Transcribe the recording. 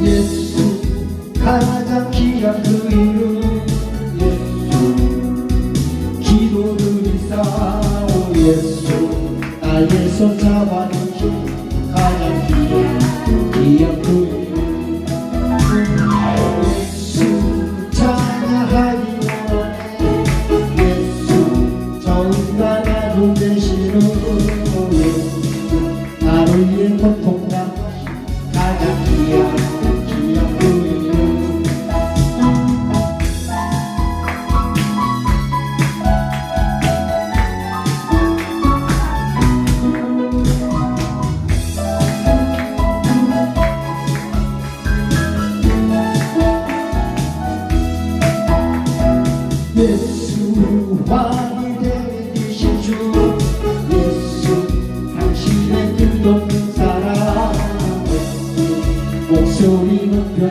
예수 가장 귀한 그 이름 예수. 기도드리사오 예수. 나의 손 잡아주시 가장 귀한 귀한 그 이름. 예수 찬양하리 원해. 예수 정말 나도 되시는 그 예수 나를 위해 예수 왕이 되신 주 예수 당신의 뜻 없는 사랑. 목소리는 변치